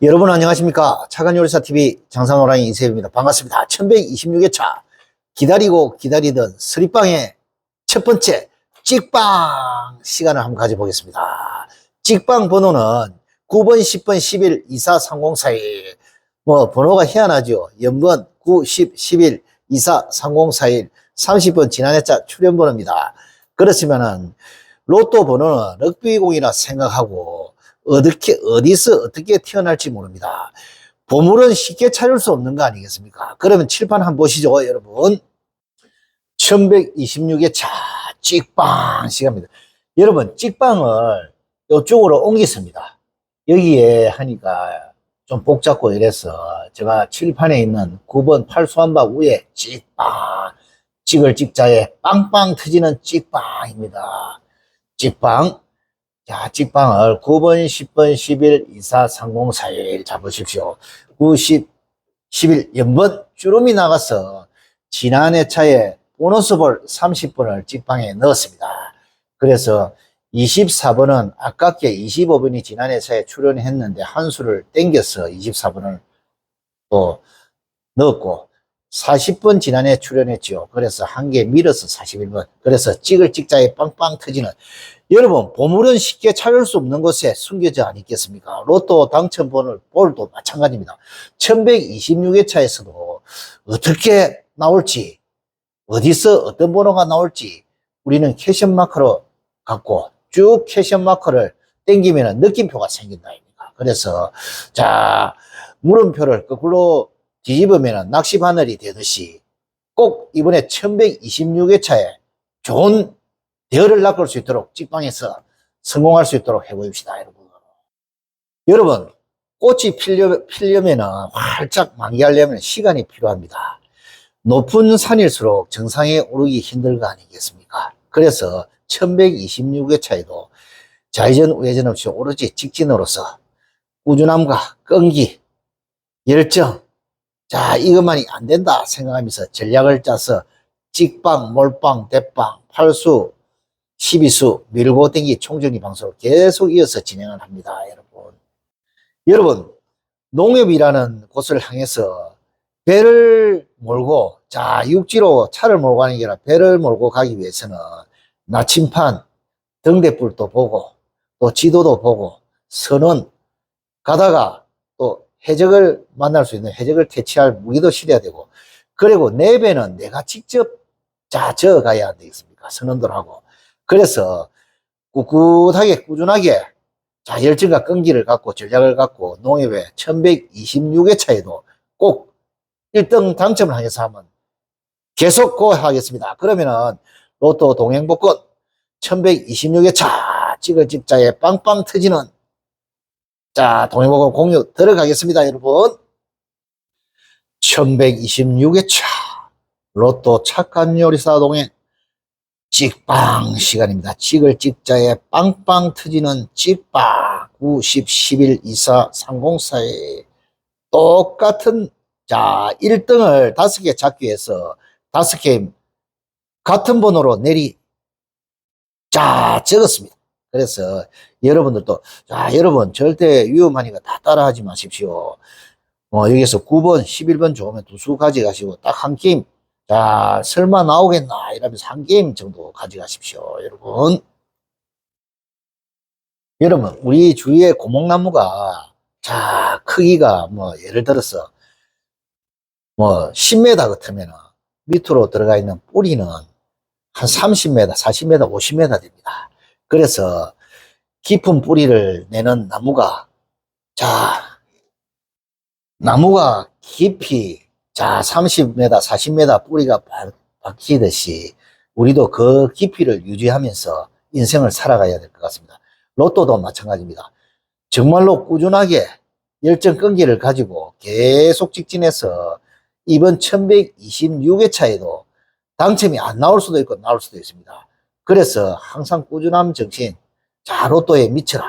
여러분 안녕하십니까? 차관 요리사TV 장사노랑이 이세입니다. 반갑습니다. 1126회차. 기다리고 기다리던 스리빵의 첫 번째 찍빵 시간을 한번 가져보겠습니다. 찍빵 번호는 9번 10번 11 24 30 41 뭐 번호가 희한하죠. 연번 9 10 11 24 30 41 30번 지난해자 출연 번호입니다. 그렇지만은 로또 번호는 럭비공이라 생각하고 어떻게 어디서 어떻게 태어날지 모릅니다. 보물은 쉽게 찾을 수 없는 거 아니겠습니까? 그러면 칠판 한번 보시죠, 여러분. 1126의 차 찍빵 시간입니다. 여러분, 찍빵을 이쪽으로 옮겼습니다. 여기에 하니까 좀 복잡고 이래서 제가 칠판에 있는 9번 팔수한박 위에 찍빵, 찍을 찍자에 빵빵 터지는 찍빵입니다. 찍빵. 자, 찍방을 9번, 10번, 11, 24, 30, 41 잡으십시오. 9, 10, 11, 연번 주름이 나가서 지난해 차에 보너스볼 30번을 찍방에 넣었습니다. 그래서 24번은 아깝게 25번이 지난해 차에 출연했는데 한 수를 땡겨서 24번을 또 넣었고 40번 지난해 출연했죠. 그래서 한 개 밀어서 41번. 그래서 찍을 찍자에 빵빵 터지는 여러분, 보물은 쉽게 찾을 수 없는 곳에 숨겨져 아니겠습니까? 로또 당첨번호 볼도 마찬가지입니다. 1126회차에서도 어떻게 나올지, 어디서 어떤 번호가 나올지 우리는 캐션 마커로 갖고 쭉 캐션 마커를 땡기면 느낌표가 생긴다. 그래서, 자, 물음표를 거꾸로 뒤집으면 낚시 바늘이 되듯이 꼭 이번에 1126회차에 좋은 대열을 낚을 수 있도록 찍방에서 성공할 수 있도록 해보십시다, 여러분. 여러분, 꽃이 피려, 피려면은 활짝 만개하려면 시간이 필요합니다. 높은 산일수록 정상에 오르기 힘들 거 아니겠습니까? 그래서 1126회 차에도 좌회전, 우회전 없이 오로지 직진으로서 꾸준함과 끈기, 열정, 자, 이것만이 안 된다 생각하면서 전략을 짜서 찍방, 몰빵, 대빵, 팔수, 12수, 밀고 땡기 총정리 방송을 계속 이어서 진행을 합니다, 여러분. 여러분, 농협이라는 곳을 향해서 배를 몰고, 자, 육지로 차를 몰고 가는 게 아니라 배를 몰고 가기 위해서는 나침판, 등대불도 보고, 또 지도도 보고, 선원, 가다가 또 해적을 만날 수 있는 해적을 퇴치할 무기도 실어야 되고, 그리고 내 배는 내가 직접 자, 저어 가야 되겠습니까? 선원들하고. 그래서 꿋꿋하게 꾸준하게 자 열정과 끈기를 갖고 전략을 갖고 농협에 1126회 차에도 꼭 1등 당첨을 하겠어 하면 계속 고하겠습니다. 그러면은 로또 동행복권 1126회 차 찍을 찍자에 빵빵 터지는 자 동행복권 공유 들어가겠습니다 여러분 1126회 차 로또 착한 요리사 동행 찍빵 시간입니다. 찍을 찍자에 빵빵 터지는 찍빵 9, 10, 11, 24, 30, 4에 똑같은 자 1등을 다섯 개 잡기 위해서 다섯 개 같은 번호로 내리 자 적었습니다. 그래서 여러분들도 자 여러분 절대 위험하니까 다 따라하지 마십시오. 어, 여기서 9번, 11번 좋으면 두 수 가져가시고 딱 한 게임 자, 설마 나오겠나? 이러면서 한 게임 정도 가져가십시오, 여러분. 여러분, 우리 주위에 고목나무가, 자, 크기가 뭐, 예를 들어서, 뭐, 10m 같으면 밑으로 들어가 있는 뿌리는 한 30m, 40m, 50m 됩니다. 그래서 깊은 뿌리를 내는 나무가, 자, 나무가 깊이 자, 30m, 40m 뿌리가 박히듯이 우리도 그 깊이를 유지하면서 인생을 살아가야 될 것 같습니다. 로또도 마찬가지입니다. 정말로 꾸준하게 열정 끈기를 가지고 계속 직진해서 이번 1126회차에도 당첨이 안 나올 수도 있고 나올 수도 있습니다. 그래서 항상 꾸준함 정신, 자, 로또에 미쳐라.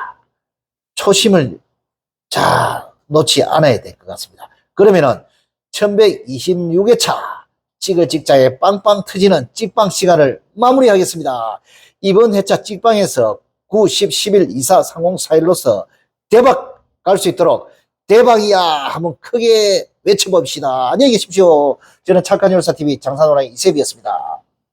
초심을 자, 놓지 않아야 될 것 같습니다. 그러면은 1126회 차 찍을 찍자에 빵빵 터지는 찍빵 시간을 마무리하겠습니다. 이번 회차 찍빵에서 9, 10, 11, 24, 30, 41로서 대박 갈 수 있도록 대박이야 한번 크게 외쳐봅시다. 안녕히 계십시오. 저는 착한 열사TV 장사노라의 이세비였습니다.